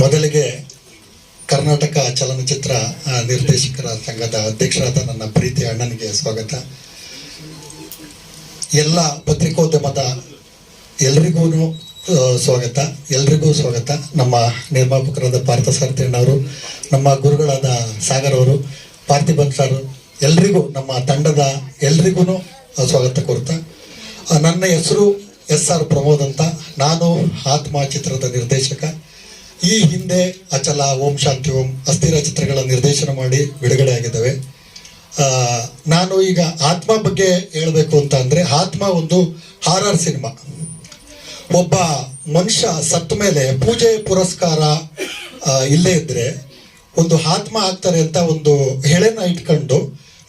ಮೊದಲಿಗೆ ಕರ್ನಾಟಕ ಚಲನಚಿತ್ರ ನಿರ್ದೇಶಕರ ಸಂಘದ ಅಧ್ಯಕ್ಷರಾದ ನನ್ನ ಪ್ರೀತಿ ಅಣ್ಣನಿಗೆ ಸ್ವಾಗತ. ಎಲ್ಲ ಪತ್ರಿಕೋದ್ಯಮದ ಎಲ್ರಿಗೂ ಸ್ವಾಗತ. ಎಲ್ರಿಗೂ ಸ್ವಾಗತ. ನಮ್ಮ ನಿರ್ಮಾಪಕರಾದ ಪಾರ್ಥ ಸಾರಥಿ ಅಣ್ಣವರು ನಮ್ಮ ಗುರುಗಳಾದ ಸಾಗರ್ ಅವರು ಪಾರ್ಥಿಬನ್ ಸರ್, ಎಲ್ರಿಗೂ, ನಮ್ಮ ತಂಡದ ಎಲ್ರಿಗೂ ಸ್ವಾಗತ ಕೋರ್ತಾ ನನ್ನ ಹೆಸರು ಎಸ್ ಆರ್ ಪ್ರಮೋದ್ ಅಂತ. ನಾನು ಆತ್ಮ ಚಿತ್ರದ ನಿರ್ದೇಶಕ. ಈ ಹಿಂದೆ ಅಚಲ ಓಂ ಶಾಂತಿ ಓಂ ಅಸ್ಥಿರ ಚಿತ್ರಗಳ ನಿರ್ದೇಶನ ಮಾಡಿ ಬಿಡುಗಡೆ ಆಗಿದ್ದಾವೆ. ನಾನು ಈಗ ಆತ್ಮ ಬಗ್ಗೆ ಹೇಳಬೇಕು ಅಂತ ಅಂದರೆ ಆತ್ಮ ಒಂದು ಹಾರರ್ ಸಿನಿಮಾ ಒಬ್ಬ ಮನುಷ್ಯ ಸತ್ತ ಮೇಲೆ ಪೂಜೆ ಪುರಸ್ಕಾರ ಇಲ್ಲೇ ಇದ್ದರೆ ಒಂದು ಆತ್ಮ ಆಗ್ತಾರೆ ಅಂತ ಒಂದು ಹೆಳೆನ ಇಟ್ಕೊಂಡು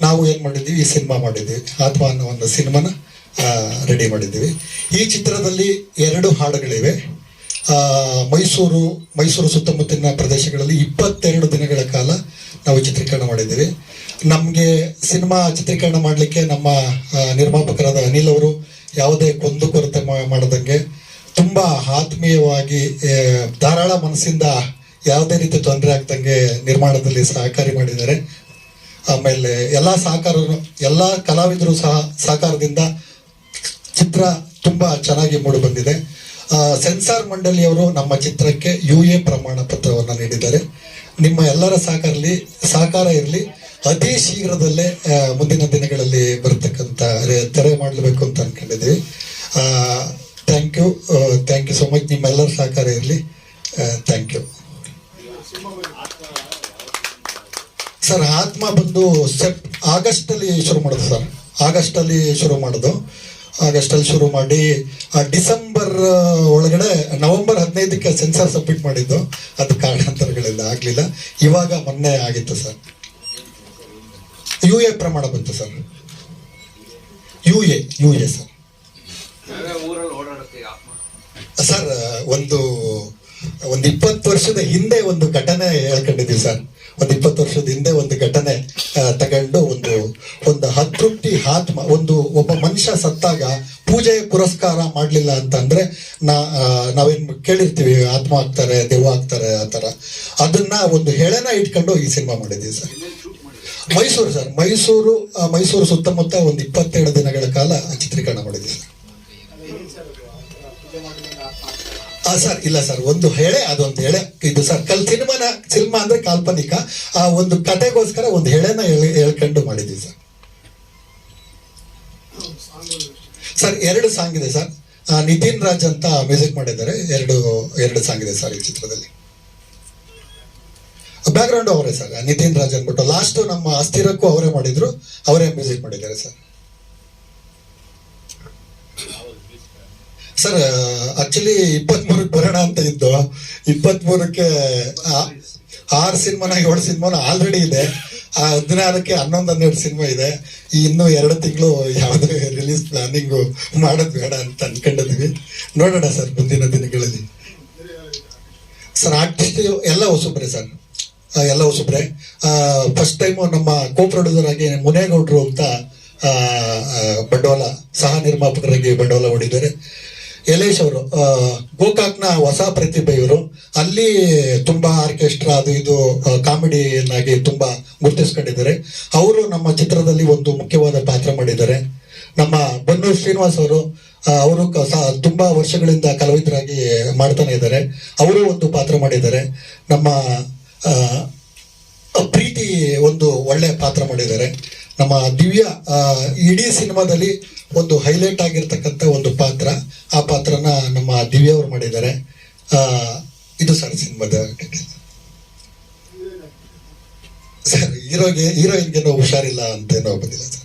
ನಾವು ಏನು ಮಾಡಿದ್ದೀವಿ? ಈ ಸಿನಿಮಾ ಮಾಡಿದ್ದೀವಿ. ಆತ್ಮ ಅನ್ನೋ ಒಂದು ಸಿನಿಮಾನ ರೆಡಿ ಮಾಡಿದ್ದೀವಿ. ಈ ಚಿತ್ರದಲ್ಲಿ ಎರಡು ಹಾಡುಗಳಿವೆ. ಮೈಸೂರು ಮೈಸೂರು ಸುತ್ತಮುತ್ತಲಿನ ಪ್ರದೇಶಗಳಲ್ಲಿ ಇಪ್ಪತ್ತೆರಡು ದಿನಗಳ ಕಾಲ ನಾವು ಚಿತ್ರೀಕರಣ ಮಾಡಿದ್ದೀವಿ. ನಮಗೆ ಸಿನಿಮಾ ಚಿತ್ರೀಕರಣ ಮಾಡಲಿಕ್ಕೆ ನಮ್ಮ ನಿರ್ಮಾಪಕರಾದ ಅನಿಲ್ ಅವರು ಯಾವುದೇ ಕೊಂದು ಕೊರತೆ ಮಾಡದಂಗೆ ತುಂಬ ಆತ್ಮೀಯವಾಗಿ ಧಾರಾಳ ಮನಸ್ಸಿಂದ ಯಾವುದೇ ರೀತಿ ತೊಂದರೆ ಆಗ್ದಂಗೆ ನಿರ್ಮಾಣದಲ್ಲಿ ಸಹಕಾರಿ ಮಾಡಿದ್ದಾರೆ. ಆಮೇಲೆ ಎಲ್ಲ ಸಹಕಾರ ಎಲ್ಲ ಕಲಾವಿದರು ಸಹ ಸಹಕಾರದಿಂದ ಚಿತ್ರ ತುಂಬ ಚೆನ್ನಾಗಿ ಮೂಡಿ ಬಂದಿದೆ ಆ, ಸೆನ್ಸಾರ್ ಮಂಡಳಿಯವರು ನಮ್ಮ ಚಿತ್ರಕ್ಕೆ ಯು ಎ ಪ್ರಮಾಣ ಪತ್ರವನ್ನು ನೀಡಿದ್ದಾರೆ. ನಿಮ್ಮ ಎಲ್ಲರ ಸಹಕಾರಲಿ ಸಹಕಾರ ಇರಲಿ. ಅತಿ ಶೀಘ್ರದಲ್ಲೇ ಮುಂದಿನ ದಿನಗಳಲ್ಲಿ ಬರತಕ್ಕಂಥ ತೆರೆ ಮಾಡಲೇಬೇಕು ಅಂತ ಅನ್ಕೊಂಡಿದ್ದೀವಿ. Thank you thank you so much ನಿಮ್ಮೆಲ್ಲರ ಸಹಕಾರ ಇರಲಿ. ಥ್ಯಾಂಕ್ ಯು ಸರ್, ಆತ್ಮ ಬಂದು ಸೆಪ್ ಆಗಸ್ಟ್ ಅಲ್ಲಿ ಶುರು ಮಾಡೋದು ಸರ್. ಆಗಸ್ಟ್ ಅಲ್ಲಿ ಶುರು ಮಾಡೋದು. ಆಗಸ್ಟ್ ಅಲ್ಲಿ ಶುರು ಮಾಡಿ, ಆ ಡಿಸೆಂಬರ್ ಒಳಗಡೆ ನವೆಂಬರ್ ಹದಿನೈದಕ್ಕೆ ಸೆನ್ಸಾರ್ ಸಬ್ಮಿಟ್ ಮಾಡಿದ್ದು. ಅದು ಕಾರಣಾಂತರಗಳಿಂದ ಆಗ್ಲಿಲ್ಲ. ಇವಾಗ ಮೊನ್ನೆ ಆಗಿತ್ತು ಸರ್. ಯು ಎ ಪ್ರಮಾಣ ಬಂತು sir. U A U A sir. Sir, ಒಂದು ಒಂದು ಇಪ್ಪತ್ತು ವರ್ಷದ ಹಿಂದೆ ಒಂದು ಘಟನೆ ಹೇಳ್ಕೊಂಡಿದ್ದೀವಿ ಸರ್. ಒಂದು ಇಪ್ಪತ್ತು ವರ್ಷದ ತಗೊಂಡು ಒಂದು ಒಂದು ಅತೃಪ್ತಿ ಆತ್ಮ, ಒಂದು ಒಬ್ಬ ಮನುಷ್ಯ ಸತ್ತಾಗ ಪೂಜೆ ಪುರಸ್ಕಾರ ಮಾಡ್ಲಿಲ್ಲ ಅಂತಂದ್ರೆ ನಾ ನಾವೇನು ಕೇಳಿರ್ತೀವಿ, ಆತ್ಮ ಆಗ್ತಾರೆ ದೆವ್ವ ಆಗ್ತಾರೆ, ಆ ಥರ. ಅದನ್ನ ಒಂದು ಹೆಳೆನ ಇಟ್ಕೊಂಡು ಈ ಸಿನಿಮಾ ಮಾಡಿದ್ದೀವಿ ಸರ್. ಮೈಸೂರು ಸರ್, ಮೈಸೂರು ಮೈಸೂರು ಸುತ್ತಮುತ್ತ ಒಂದು ಇಪ್ಪತ್ತೆರಡು ದಿನಗಳ ಕಾಲ ಚಿತ್ರೀಕರಣ ಮಾಡಿದ್ದೀವಿ ಸರ್. ಆ, ಸರ್, ಇಲ್ಲ ಸರ್, ಒಂದು ಹೇಳೆ ಅದೊಂದು ಹೇಳೆ. ಇದು ಸರ್, ಕಲ್ ಸಿನಿಮಾನ, ಸಿನಿಮಾ ಅಂದ್ರೆ ಕಾಲ್ಪನಿಕ. ಆ ಒಂದು ಕತೆಗೋಸ್ಕರ ಒಂದು ಹೇಳೆನ ಹೇಳಿ, ಹೇಳ್ಕೊಂಡು ಮಾಡಿದ್ವಿ ಸರ್. ಸರ್, ಎರಡು ಸಾಂಗ್ ಇದೆ ಸರ್. ನಿತಿನ್ ರಾಜ್ ಅಂತ ಮ್ಯೂಸಿಕ್ ಮಾಡಿದ್ದಾರೆ. ಎರಡು ಎರಡು ಸಾಂಗ್ ಇದೆ ಸರ್ ಈ ಚಿತ್ರದಲ್ಲಿ. ಬ್ಯಾಕ್ ಗ್ರೌಂಡ್ ಅವರೇ ಸರ್ ನಿತಿನ್ ರಾಜ್ ಅಂದ್ಬಿಟ್ಟು. ಲಾಸ್ಟ್ ನಮ್ಮ ಅಸ್ಥಿರಕ್ಕೂ ಅವರೇ ಮಾಡಿದ್ರು. ಅವರೇ ಮ್ಯೂಸಿಕ್ ಮಾಡಿದ್ದಾರೆ ಸರ್. ಸರ್ ಆಕ್ಚುಲಿ ಇಪ್ಪತ್ತ್ ಬರೋಣ ಅಂತ ಇದ್ದು ಇಪ್ಪತ್ತ್ ಮೂರಕ್ಕೆ ಆರು ಸಿನಿಮಾನ, ಏಳು ಸಿನಿಮಾನ ಆಲ್ರೆಡಿ ಇದೆ. ಆ, ಹದಿನಾರಕ್ಕೆ ಹನ್ನೊಂದು, ಹನ್ನೆರಡು ಸಿನಿಮಾ ಇದೆ. ಈ ಇನ್ನೂ ಎರಡು ತಿಂಗಳು ಯಾವುದೇ ರಿಲೀಸ್ ಪ್ಲಾನಿಂಗು ಮಾಡೋದು ಬೇಡ ಅಂತ ಅನ್ಕೊಂಡಿದ್ವಿ. ನೋಡೋಣ ಸರ್, ಮುಂದಿನ ದಿನಗಳಲ್ಲಿ. ಸರ್ ಆರ್ಟಿಸ್ಟ್ ಎಲ್ಲ ಹೊಸಬ್ರೆ ಸರ್. ಎಲ್ಲ ಹೊಸಬ್ರೆ. ಫಸ್ಟ್ ಟೈಮು ನಮ್ಮ ಕೋ ಪ್ರೊಡ್ಯೂಸರ್ ಆಗಿ ಮುನೇಗೌಡರು ಅಂತ ಬಂಡವಾಳ, ಸಹ ನಿರ್ಮಾಪಕರಾಗಿ ಬಂಡವಾಳ ಹೂಡಿದ್ದಾರೆ ಯಲೇಶ್ ಅವರು ಗೋಕಾಕ್ನ ಹೊಸ ಪ್ರತಿಭೆ ಇವರು. ಅಲ್ಲಿ ತುಂಬಾ ಆರ್ಕೆಸ್ಟ್ರಾ ಅದು ಇದು ಕಾಮಿಡಿಯನ್ನಾಗಿ ತುಂಬಾ ಗುರುತಿಸ್ಕೊಂಡಿದ್ದಾರೆ. ಅವರು ನಮ್ಮ ಚಿತ್ರದಲ್ಲಿ ಒಂದು ಮುಖ್ಯವಾದ ಪಾತ್ರ ಮಾಡಿದ್ದಾರೆ. ನಮ್ಮ ಬನ್ನೂರು ಶ್ರೀನಿವಾಸ್ ಅವರು ಅವರು ತುಂಬಾ ವರ್ಷಗಳಿಂದ ಕಲಾವಿದರಾಗಿ ಮಾಡ್ತಾನೆ ಇದ್ದಾರೆ. ಅವರು ಒಂದು ಪಾತ್ರ ಮಾಡಿದ್ದಾರೆ. ನಮ್ಮ ಪ್ರೀತಿ ಒಂದು ಒಳ್ಳೆ ಪಾತ್ರ ಮಾಡಿದ್ದಾರೆ. ನಮ್ಮ ದಿವ್ಯ ಇಡೀ ಸಿನಿಮಾದಲ್ಲಿ ಒಂದು ಹೈಲೈಟ್ ಆಗಿರ್ತಕ್ಕಂಥ ಒಂದು ಪಾತ್ರ. ಆ ಪಾತ್ರನ ನಮ್ಮ ದಿವ್ಯ ಅವರು ಮಾಡಿದ್ದಾರೆ. ಇದು ಸರ್ ಸಿನಿಮಾದ ಸರ್, ಹೀರೋಗೆ, ಹೀರೋಯಿನ್ಗೆ ಹುಷಾರಿಲ್ಲ ಅಂತ ಏನೋ ಬಂದಿಲ್ಲ ಸರ್.